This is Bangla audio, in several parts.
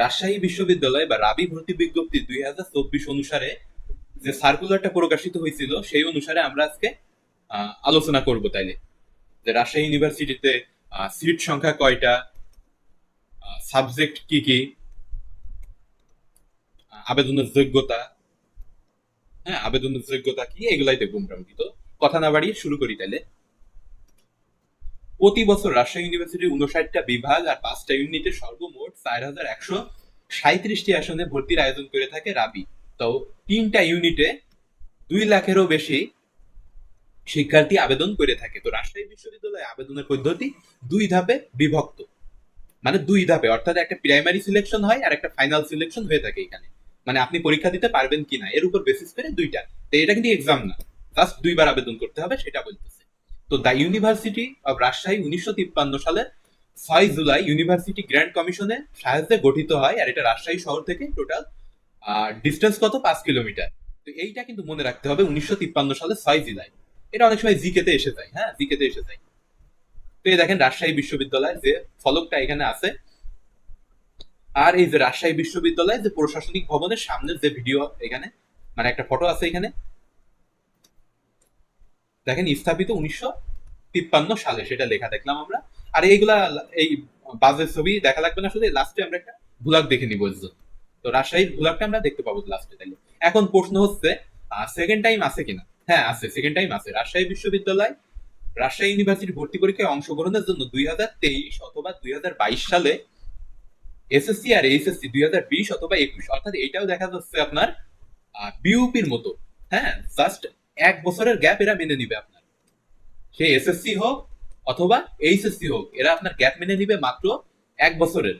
রাজশাহী বিশ্ববিদ্যালয় বা রাবি ভর্তি বিজ্ঞপ্তি দুই হাজার চব্বিশ অনুসারে যে সার্কুলারটা প্রকাশিত হয়েছিল, সেই অনুসারে আমরা আজকে আলোচনা করব তাইলে। যে রাজশাহী ইউনিভার্সিটিতে সিট সংখ্যা কয়টা সাবজেক্ট কি কি আবেদনের যোগ্যতা হ্যাঁ আবেদনের যোগ্যতা কি, এগুলাই দেখব মোটামুটি। তো কথা না বাড়িয়ে শুরু করি তাইলে। প্রতি বছর রাজশাহী ইউনিভার্সিটির উনষাটটা বিভাগ আর পাঁচটা ইউনিটে সর্বমোট চার হাজার একশো সাঁত্রিশটি আসনে ভর্তির আয়োজন করে থাকে রাবি। তো তিনটা ইউনিটে দুই লাখেরও বেশি শিক্ষার্থী আবেদন করে থাকে। তো রাজশাহী বিশ্ববিদ্যালয়ে আবেদনের পদ্ধতি দুই ধাপে বিভক্ত। মানে দুই ধাপে, অর্থাৎ একটা প্রাইমারি সিলেকশন হয় আর একটা ফাইনাল সিলেকশন হয়ে থাকে এখানে। মানে আপনি পরীক্ষা দিতে পারবেন কিনা, এর উপর বেসিস করে দুইটা। তো এটা কিন্তু এক্সাম না। জাস্ট দুইবার আবেদন করতে হবে, সেটা বলতেছে। তো দ্য ইউনিভার্সিটি অব রাজশাহী উনিশশো তিপ্পান্ন সালে ছয় জুলাই ইউনিভার্সিটি গ্র্যান্ড কমিশনের সাহায্যে গঠিত হয়, আর এটা রাজশাহী শহর থেকে টোটাল ডিস্টেন্স কত? পাঁচ কিলোমিটার। তো এইটা কিন্তু মনে রাখতে হবে উনিশশো তিপ্পান্ন সালে ছয় জুলাই। এটা অনেক সময় জিকেতে এসে যায় হ্যাঁ? জিকেতে এসে যায়। তো এই দেখেন রাজশাহী বিশ্ববিদ্যালয় যে ফলকটা এখানে আছে, আর এই যে রাজশাহী বিশ্ববিদ্যালয় যে প্রশাসনিক ভবনের সামনের যে ভিডিও এখানে মানে একটা ফটো আছে এখানে দেখেন স্থাপিত উনিশশো তিপ্পান্ন সালে সেটা লেখা দেখলাম আমরা। আর এইগুলা, এই বাজের ছবি দেখা লাগবে না শুধু লাস্টে আমরা একটা ভুলাক দেখে নিব তো রাজশাহীর ভুলাকটা আমরা দেখতে পাবো লাস্টে তাইলে। এখন প্রশ্ন হচ্ছে সেকেন্ড টাইম আছে কিনা? হ্যাঁ আছে সেকেন্ড টাইম আছে। রাজশাহী বিশ্ববিদ্যালয়, রাজশাহী ইউনিভার্সিটি ভর্তি পরীক্ষায় অংশগ্রহণের জন্য দুই হাজার তেইশ অথবা দুই হাজার বাইশ সালে এসএসসি আর এইচএসসি দুই হাজার বিশ অথবা একুশ। অর্থাৎ এইটাও দেখা যাচ্ছে আপনার বিউপির মতো। হ্যাঁ জাস্ট এক বছরের গ্যাপ এরা মেনে নিবে আপনার। সে এসএসসি হোক অথবা এইচএসসি হোক, এরা আপনার গ্যাপ মেনে নিবে মাত্র এক বছরের।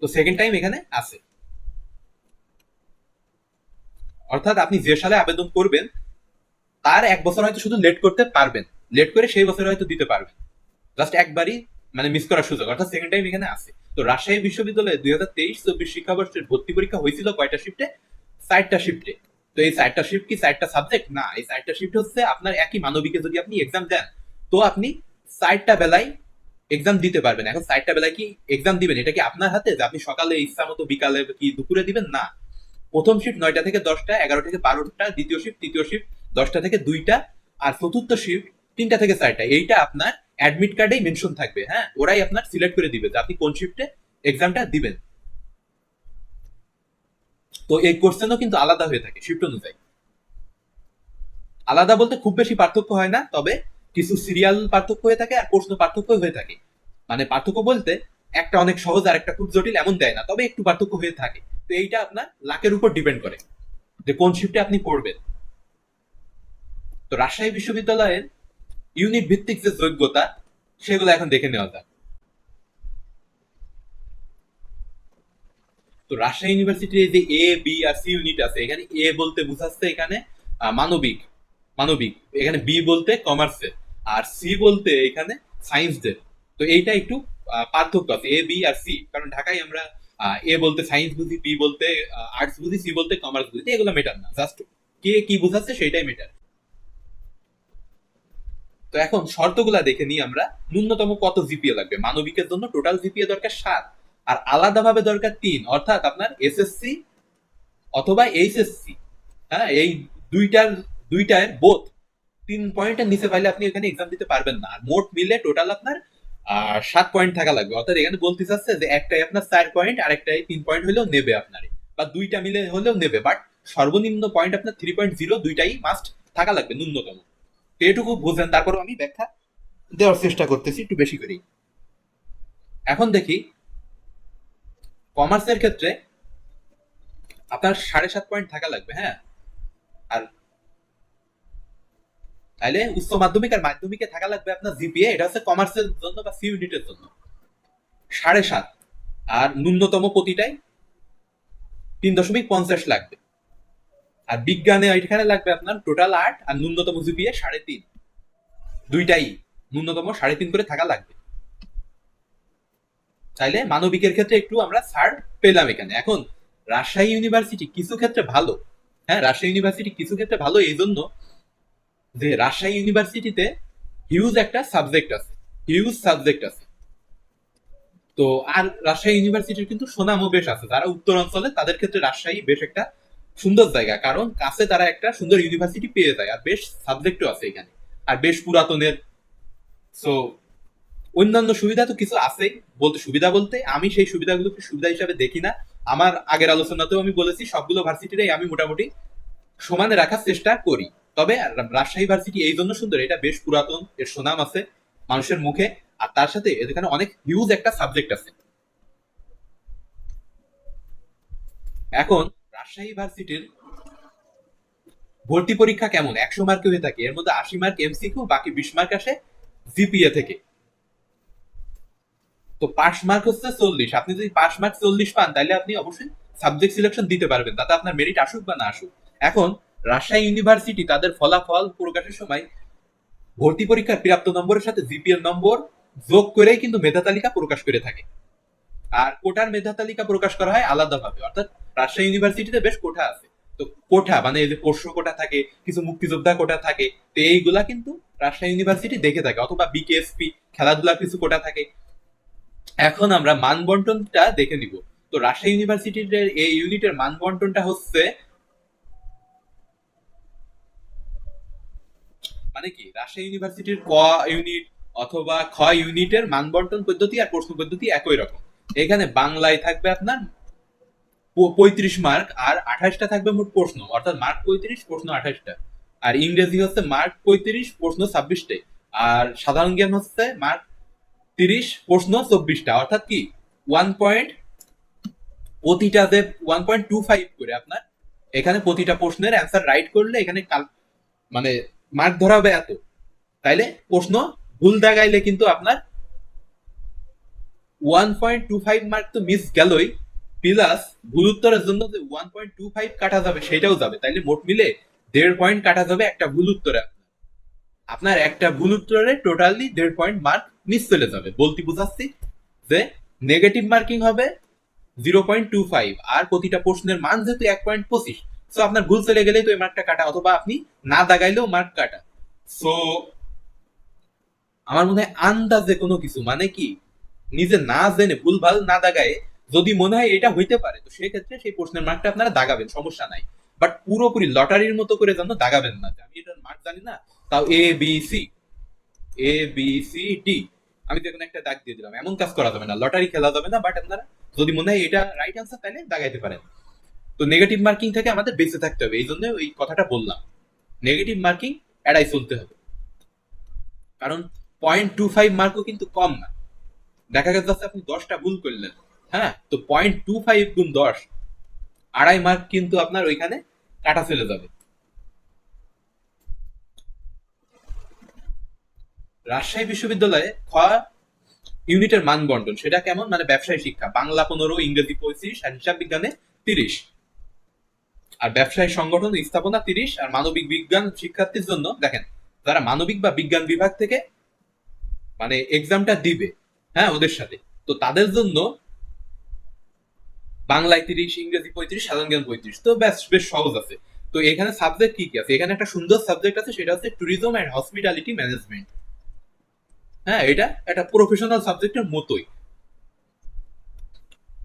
তো সেকেন্ড টাইম এখানে আছে। অর্থাৎ আপনি যে সালে আবেদন করবেন, তার এক বছর হয়তো শুধু লেট করতে পারবেন। লেট করে সেই বছর হয়তো দিতে পারবেন। জাস্ট একবারই মানে মিস করার সুযোগ। অর্থাৎ সেকেন্ড টাইম এখানে আছে। তো রাজশাহী বিশ্ববিদ্যালয়ে দুই হাজার তেইশ চব্বিশ শিক্ষাবর্ষের ভর্তি পরীক্ষা হয়েছিল কয়টা শিফটে চারটা শিফটে তো এই চারটা শিফট কি চারটা সাবজেক্ট না, এই চারটা শিফট হচ্ছে আপনার একই মানবিকে যদি আপনি এক্সাম দেন, তো আপনি চারটা বেলায় এক্সাম দিতে পারবেন। এখন চারটা বেলায় কি এক্সাম দিবেন? এটা কি আপনার হাতে? যে আপনি সকালে ইচ্ছা মতো বিকালে কি দুপুরে দিবেন? না। প্রথম শিফট নয়টা থেকে দশটা, এগারো থেকে বারোটা, দ্বিতীয় শিফট তৃতীয় শিফট দশটা থেকে দুইটা, আর চতুর্থ শিফট তিনটা থেকে চারটা। এইটা আপনার অ্যাডমিট কার্ডেই মেনশন থাকবে হ্যাঁ? ওরাই আপনার সিলেক্ট করে দিবে যে আপনি কোন শিফটে এক্সামটা দিবেন। তো এই কোশ্চেনও কিন্তু আলাদা হয়ে থাকে শিফট অনুযায়ী। আলাদা বলতে খুব বেশি পার্থক্য হয় না, তবে কিছু সিরিয়াল পার্থক্য হয়ে থাকে আর প্রশ্ন পার্থক্য হয়ে থাকে। মানে পার্থক্য বলতে একটা অনেক সহজ আর একটা খুব জটিল এমন দেয় না, তবে একটু পার্থক্য হয়ে থাকে। তো এইটা আপনার লাকের উপর ডিপেন্ড করে যে কোন শিফটে আপনি পড়বেন। তো রাজশাহী বিশ্ববিদ্যালয়ের ইউনিট ভিত্তিক যে যোগ্যতা, সেগুলো এখন দেখে নেওয়া যাক। তো রাজশাহী ইউনিভার্সিটির যে A B R C unit আছে, এখানে এ বলতে বুঝাচ্ছে এখানে মানবিক মানবিক, এখানে বি বলতে কমার্সের আর সি বলতে এখানে সায়েন্সদের তো এইটা একটু পার্থক্য আছে এ বি আর সি কারণ ঢাকায় আমরা এ বলতে সায়েন্স বুঝি বি বলতে আর্টস বুঝি সি বলতে কমার্স বুঝি এগুলো মেটার না। জাস্ট কে কি বুঝাচ্ছে সেটাই মেটার তো এখন শর্তগুলা দেখে নিই আমরা, ন্যূনতম কত জিপিএ লাগবে? মানবিকের জন্য টোটাল জিপিএ দরকার সাত। আর আলাদাভাবে দরকার তিন, অর্থাৎ আপনার এসএসসি অথবা এইচএসসি হ্যাঁ এই দুইটার, দুইটায় বোধ তিন পয়েন্টের নিচে পাইলে আপনি এখানে এক্সাম দিতে পারবেন না। মোট মিলে টোটাল আপনার সাত পয়েন্ট থাকা লাগবে। অর্থাৎ এখানে বলতে চাচ্ছে যে একটাই আপনার চার পয়েন্ট আর একটাই তিন পয়েন্ট হলেও নেবে আপনার। বা দুইটা মিলে হলেও নেবে বাট সর্বনিম্ন পয়েন্ট আপনার থ্রি পয়েন্ট জিরো দুইটাই মাস্ট থাকা লাগবে, ন্যূনতম। এটুকু বুঝেন তারপরও আমি ব্যাখ্যা দেওয়ার চেষ্টা করতেছি, একটু বেশি করেই। এখন দেখি কমার্সের ক্ষেত্রে আপনার সাড়ে সাত পয়েন্ট থাকা লাগবে হ্যাঁ? আর তাহলে উচ্চ মাধ্যমিক আর মাধ্যমিকে থাকা লাগবে আপনার জিপিএ, এটা হচ্ছে কমার্সের জন্য বা সি ইউনিটের জন্য। সাড়ে সাত। আর ন্যূনতম প্রতিটাই তিন দশমিক পঞ্চাশ লাগবে। আর বিজ্ঞানে এখানে লাগবে আপনার টোটাল আট আর ন্যূনতম জিপিএ সাড়ে তিন। দুইটাই ন্যূনতম সাড়ে তিন করে থাকা লাগবে। চাইলে মানবিকের ক্ষেত্রে একটু আমরা ছাড় পেলাম এখানে। এখন রাজশাহী ইউনিভার্সিটি কিছু ক্ষেত্রে ভালো। হ্যাঁ রাজশাহী ইউনিভার্সিটি কিছু ক্ষেত্রে ভালো এই জন্য যে রাজশাহী ইউনিভার্সিটিতে হিউজ একটা সাবজেক্ট আছে হিউজ সাবজেক্ট আছে। তো আর রাজশাহী ইউনিভার্সিটির কিন্তু সুনামও বেশ আছে। যারা উত্তর অঞ্চলে, তাদের ক্ষেত্রে রাজশাহী বেশ একটা সুন্দর জায়গা। কারণ কাছে তারা একটা সুন্দর ইউনিভার্সিটি পেয়ে যায়, আর বেশ সাবজেক্টও আছে এখানে। আর বেশ পুরাতনের। সো অন্যান্য সুবিধা তো কিছু আছেই। বলতে সুবিধা বলতে, আমি সেই সুবিধাগুলোকে সুবিধা হিসাবে দেখি না। আমার আগের আলোচনাতেও আমি বলেছি, সবগুলো ভার্সিটিরাই আমি মোটামুটি সমানে রাখার চেষ্টা করি। তবে রাজশাহী ভার্সিটি এই জন্য সুন্দর, এটা বেশ পুরাতন, এর সুনাম আছে মানুষের মুখে। আর তার সাথে এখানে অনেক হিউজ একটা সাবজেক্ট আছে। এখন রাজশাহী ভার্সিটির ভর্তি পরীক্ষা কেমন? একশো মার্কে হয়ে থাকে, এর মধ্যে আশি মার্ক এমসিকিউ বাকি বিশ মার্ক আসে জিপিএ থেকে। তো পাস মার্ক হচ্ছে চল্লিশ। আপনি যদি পাস মার্ক চল্লিশ পান তাহলে আপনি অবশ্যই সাবজেক্ট সিলেকশন দিতে পারবেন। তাতে আপনার মেরিট আসুক বা না আসুক। এখন, রাজশাহী ইউনিভার্সিটি তাদের ফলাফল প্রকাশের সময় ভর্তি পরীক্ষার প্রাপ্ত নম্বরের সাথে জিপিএল নম্বর যোগ করেই কিন্তু মেধা তালিকা প্রকাশ করে থাকে। আর কোটার মেধা তালিকা প্রকাশ করা হয় আলাদাভাবে। অর্থাৎ রাজশাহী ইউনিভার্সিটিতে বেশ কোঠা আছে। তো কোঠা মানে এই যে পোষ্য কোটা থাকে, কিছু মুক্তিযোদ্ধা কোটা থাকে, তো এইগুলা কিন্তু রাজশাহী ইউনিভার্সিটি দেখে থাকে। অথবা বিকেএসপি খেলাধুলার কিছু কোটা থাকে। এখন আমরা মানবন্টনটা দেখে নিব। তো রাজশাহী ইউনিভার্সিটির এই ইউনিটের মানবন্টনটা হচ্ছে মানে কি? রাজশাহী ইউনিভার্সিটির ক ইউনিট অথবা খ ইউনিটের মানবন্টন পদ্ধতি আর প্রশ্ন পদ্ধতি একই রকম। এখানে বাংলায় থাকবে আপনার পঁয়ত্রিশ মার্ক আর আঠাশটা থাকবে মোট প্রশ্ন। অর্থাৎ মার্ক পঁয়ত্রিশ, প্রশ্ন আঠাশটা। আর ইংরেজি হচ্ছে মার্ক পঁয়ত্রিশ, প্রশ্ন ছাব্বিশটাই। আর সাধারণ জ্ঞান হচ্ছে মার্ক তিরিশ প্রশ্ন চব্বিশটা, অর্থাৎ কি? ওয়ান পয়েন্ট প্রতিটা যে ওয়ান পয়েন্ট টু ফাইভ করে আপনার, এখানে প্রতিটা প্রশ্নের অ্যান্সার রাইট করলে এখানে কাল মানে মার্ক ধরা হবে এত। তাইলে প্রশ্ন ভুল দেখাইলে কিন্তু আপনার one point two five mark তো মিস গেলই প্লাস ভুল উত্তরের জন্য যে ওয়ান পয়েন্ট টু ফাইভ কাটা যাবে সেটাও যাবে। তাইলে মোট মিলে দেড় পয়েন্ট কাটা যাবে একটা ভুল উত্তরে আপনার। একটা ভুল উত্তরে টোটালি দেড় পয়েন্ট মার্ক মিস চলে যাবে। বলতে বুঝাচ্ছি যে নেগেটিভ মার্কিং হবে জিরো পয়েন্ট টু ফাইভ আর প্রতিটা প্রশ্নের মান যেহেতু এক পয়েন্ট পঁচিশ সো আপনার ভুল চলে গেলেই তো এই মার্কটা কাটা অথবা আপনি না দাগাইলেও মার্ক কাটা। সো আমার মনে হয় আন্দাজে কোনো কিছু মানে কি? নিজে না জেনে ভুল ভালো না দাগায় যদি মনে হয় এটা হইতে পারে, তো সেক্ষেত্রে সেই প্রশ্নের মার্কটা আপনারা দাগাবেন, সমস্যা নাই। বাট পুরোপুরি লটারির মতো করে যেন দাগাবেন না আমি এটার মার্ক জানি না, তাও A B C A B C D আমি তো এখানে একটা দাগ দিয়ে দিলাম। এমন কাজ করা যাবে না। লটারি খেলা যাবে না বাট আপনারা যদি মনে হয় এটা রাইট আনসার তাহলে দাগাইতে পারেন। তো নেগেটিভ মার্কিং থেকে আমাদের বেঁচে থাকতে হবে। এই জন্য ওই কথাটা বললাম। নেগেটিভ মার্কিং এড়াই চলতে হবে। কারণ পয়েন্ট টু ফাইভ মার্কও কিন্তু কম না। দেখা গেছে আপনি দশটা ভুল করলেন। হ্যাঁ তো পয়েন্ট টু ফাইভ গুণ দশ, আড়াই মার্ক কিন্তু আপনার ওইখানে কাটা ফেলে যাবে। রাজশাহী বিশ্ববিদ্যালয়ে খ ইউনিটের মান বন্টন সেটা কেমন? মানে ব্যবসায় শিক্ষা, বাংলা পনেরো, ইংরেজি পঁয়ত্রিশ, আর হিসাব বিজ্ঞানে তিরিশ। আর ব্যবসায় সংগঠন স্থাপনা তিরিশ, আর মানবিক বিজ্ঞান শিক্ষার্থীর জন্য, দেখেন, যারা মানবিক বা বিজ্ঞান বিভাগ থেকে মানে এক্সামটা দিবে হ্যাঁ ওদের সাথে, তো তাদের জন্য বাংলায় তিরিশ, ইংরেজি পঁয়ত্রিশ, সাধারণ জ্ঞান পঁয়ত্রিশ, তো বেশ বেশ সহজ আছে। তো এখানে সাবজেক্ট কি কি আছে? এখানে একটা সুন্দর সাবজেক্ট আছে, সেটা হচ্ছে ট্যুরিজম অ্যান্ড হসপিটালিটি ম্যানেজমেন্ট হ্যাঁ এটা একটা প্রফেশনাল সাবজেক্টের মতোই।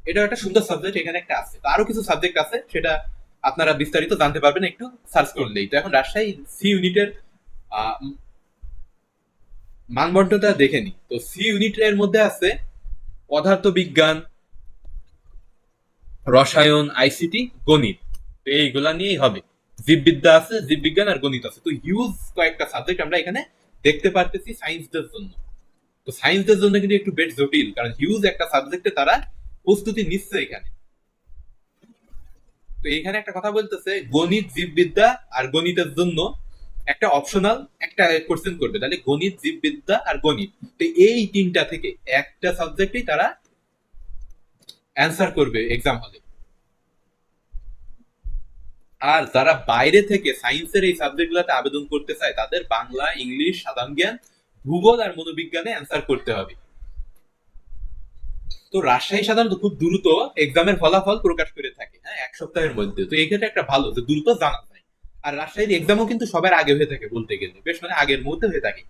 এটা একটা সুন্দর সাবজেক্ট এখানে একটা আছে। আরও কিছু সাবজেক্ট আছে, সেটা আপনারা বিস্তারিত জানতে পারবেন, একটু সার্চ করলেই। তো এখন রাজশাহী সি ইউনিটের মানবন্টনটা দেখে নি তো সি ইউনিটের মধ্যে আছে পদার্থ বিজ্ঞান রসায়ন আইসিটি গণিত। তো এইগুলা নিয়েই হবে। জীববিদ্যা আছে, জীববিজ্ঞান আর গণিত আছে। তো হিউজ কয়েকটা সাবজেক্ট আমরা এখানে দেখতে পারতেছি সায়েন্সদের জন্য। তো সায়েন্সদের জন্য কিন্তু একটু বেশ জটিল, কারণ হিউজ একটা সাবজেক্টে তারা প্রস্তুতি নিচ্ছে এখানে। তো এখানে একটা কথা বলতেছে, গণিত জীববিদ্যা আর গণিতের জন্য একটা অপশনাল একটা কোশ্চেন করবে। তাহলে গণিত, জীববিদ্যা আর গণিত। তো এই তিনটা থেকে একটা সাবজেক্টেই তারা অ্যান্সার করবে এক্সাম হলে আর যারা বাইরে থেকে সায়েন্সের এই সাবজেক্টগুলোতে আবেদন করতে চায়, তাদের বাংলা, ইংলিশ, সাধারণ জ্ঞান ভূগোল আর মনোবিজ্ঞানে অ্যান্সার করতে হবে। তো রাজশাহী সাধারণত খুব দ্রুত এক্সামের ফলাফল প্রকাশ করে থাকে হ্যাঁ এক সপ্তাহের মধ্যে। তো এই ক্ষেত্রে একটা ভালো যে দ্রুত জানা যায়। আর রাজশাহীর এক্সামও কিন্তু সবার আগে হয়ে থাকে বলতে গেলে, বেশ মানে আগের মুহূর্তে হয়ে থাকে।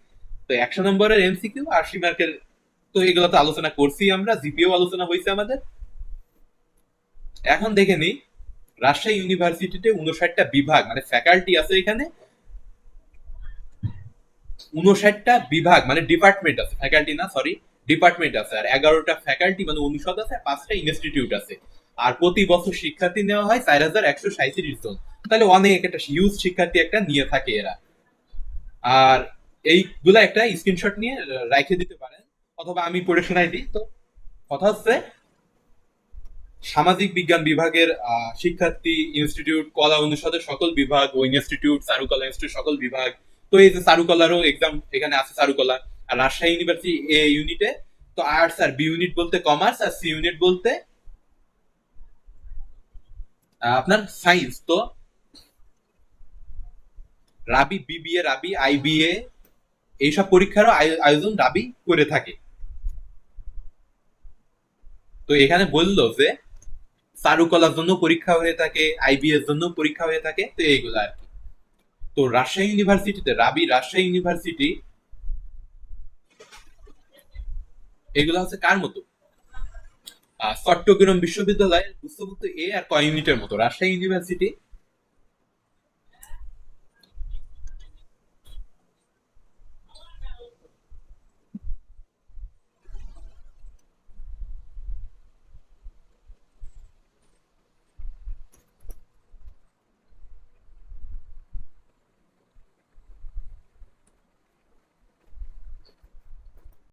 তো একশো নম্বরের এমসিকিউ আশি মার্কের, তো এগুলো তো আলোচনা করছি আমরা জিপিও আলোচনা হয়েছে আমাদের। এখন দেখে নিই, রাজশাহী ইউনিভার্সিটিতে উনষাটটা বিভাগ মানে ফ্যাকাল্টি আছে এখানে উনষাটটা বিভাগ মানে ডিপার্টমেন্ট আছে ফ্যাকাল্টি না সরি ডিপার্টমেন্ট আছে। আর এগারোটা ফ্যাকাল্টি মানে অনুষদ আছে পাঁচটা ইনস্টিটিউট আছে। আর প্রতি বছর শিক্ষার্থী নেওয়া হয় চার হাজার একশো সাঁত্রিশ জন। তাহলে অনেক একটা হিউজ শিক্ষার্থী একটা নিয়ে থাকে এরা। আর এইগুলা একটা স্ক্রিনশট নিয়ে রাখে দিতে পারেন। অথবা আমি পড়ে শোনাই দিই। তো কথা হচ্ছে, সামাজিক বিজ্ঞান বিভাগের শিক্ষার্থী ইনস্টিটিউট কলা অনুষদের সকল বিভাগ, ও ইনস্টিটিউট চারুকলা ইনস্টিটিউট সকল বিভাগ তো এই যে চারুকলারও এক্সাম এখানে আছে চারুকলা আর রাজশাহী ইউনিভার্সিটি এ ইউনিটে তো আর্টস আর বি ইউনিট বলতে কমার্স আর সি ইউনিট বলতে আপনার সায়েন্স তো রাবি বিবিএ রাবি আইবিএ এইসব পরীক্ষারও আয়োজন রাবি করে থাকে। তো এখানে বলল যে চারুকলার জন্য পরীক্ষা হয়ে থাকে আইবি এর জন্য পরীক্ষা হয়ে থাকে, তো এইগুলো আর তো রাজশাহী ইউনিভার্সিটিতে, রাবি, রাজশাহী ইউনিভার্সিটি, এগুলো হচ্ছে কার মতো? চট্টগ্রাম বিশ্ববিদ্যালয়ের এ আর ক ইউনিটের মতো, রাজশাহী ইউনিভার্সিটি